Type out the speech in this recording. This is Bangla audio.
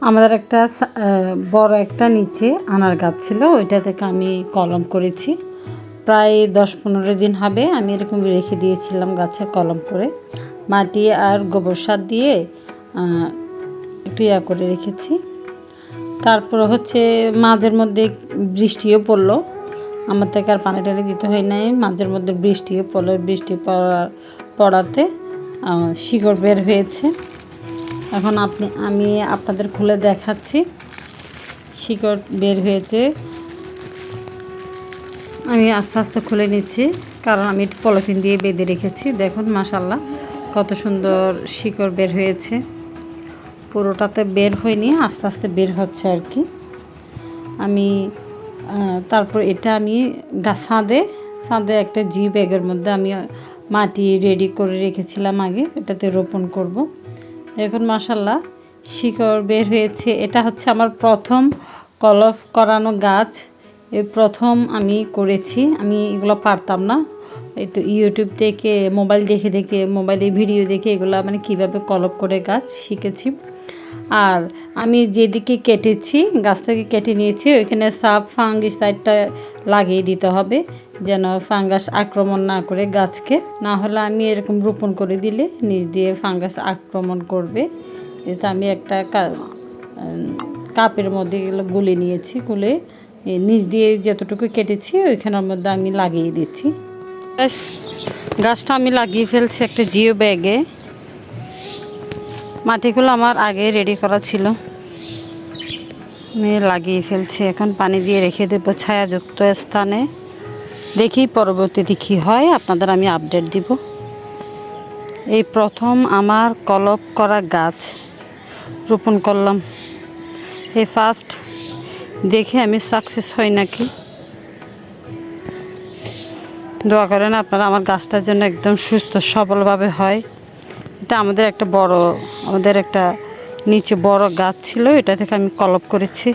আমাদের একটা বড় একটা নিচে আনার গাছ ছিল, ওইটা থেকে আমি কলম করেছি। প্রায় দশ পনেরো দিন হবে আমি এরকম রেখে দিয়েছিলাম গাছে কলম করে। মাটি আর গোবর সার দিয়ে একটু ইয়া করে রেখেছি। তারপর হচ্ছে মাঝের মধ্যে বৃষ্টিও পড়ল। আমার থেকে আর পানি টানি দিতে হয় নাই, মাঝের মধ্যে বৃষ্টিও পড়ল। বৃষ্টি পড়ার পড়াতে শিকড় বের হয়েছে। এখন আপনি, আমি আপনাদের খুলে দেখাচ্ছি। শিকড় বের হয়েছে। আমি আস্তে আস্তে খুলে নিচ্ছি, কারণ আমি পলিথিন দিয়ে বেঁধে রেখেছি। দেখুন মাসাল্লাহ কত সুন্দর শিকড় বের হয়েছে। পুরোটাতে বের হয়নি, আস্তে আস্তে বের হচ্ছে আর কি। আমি তারপর এটা আমি গা- ছাদে ছাদে একটা জি ব্যাগের মধ্যে আমি মাটি রেডি করে রেখেছিলাম আগে, এটাতে রোপণ করব। এখন মাসাল্লাহ শিকড় বের হয়েছে। এটা হচ্ছে আমার প্রথম কলফ করানো গাছ। এই প্রথম আমি করেছি। আমি এগুলো পারতাম না। এই তো ইউটিউব থেকে মোবাইল দেখে দেখে, মোবাইলে ভিডিও দেখে এগুলো মানে কীভাবে কলপ করে গাছ শিখেছি। আর আমি যেদিকে কেটেছি, গাছ থেকে কেটে নিয়েছি, ওইখানে সাপ ফাঙ্গিসাইডটা লাগিয়ে দিতে হবে। যেন ফাঙ্গাস আক্রমণ না করে গাছকে, না হলে আমি এরকম রোপণ করে দিলে নিচ দিয়ে ফাঙ্গাস আক্রমণ করবে। এটা আমি একটা কাপের মধ্যে এগুলো গুলে নিয়েছি, গুলে নিচ দিয়ে যতটুকু কেটেছি ওইখানের মধ্যে আমি লাগিয়ে দিচ্ছি। গাছটা আমি লাগিয়ে ফেলছি একটা জিও ব্যাগে। মাটিগুলো আমার আগে রেডি করা ছিল। আমি লাগিয়ে ফেলছি, এখন পানি দিয়ে রেখে দেবো ছায়াযুক্ত স্থানে। দেখি পরবর্তীতে কী হয়, আপনাদের আমি আপডেট দিব। এই প্রথম আমার কলপ করা গাছ, রোপণ করলাম। এই ফার্স্ট দেখে আমি সাকসেস হই নাকি? দোয়া করেন আপনারা আমার গাছটার জন্য একদম সুস্থ, সবলভাবে হয়। এটা আমাদের একটা বড়, আমাদের একটা নিচে বড় গাছ ছিল, এটা থেকে আমি কলপ করেছি।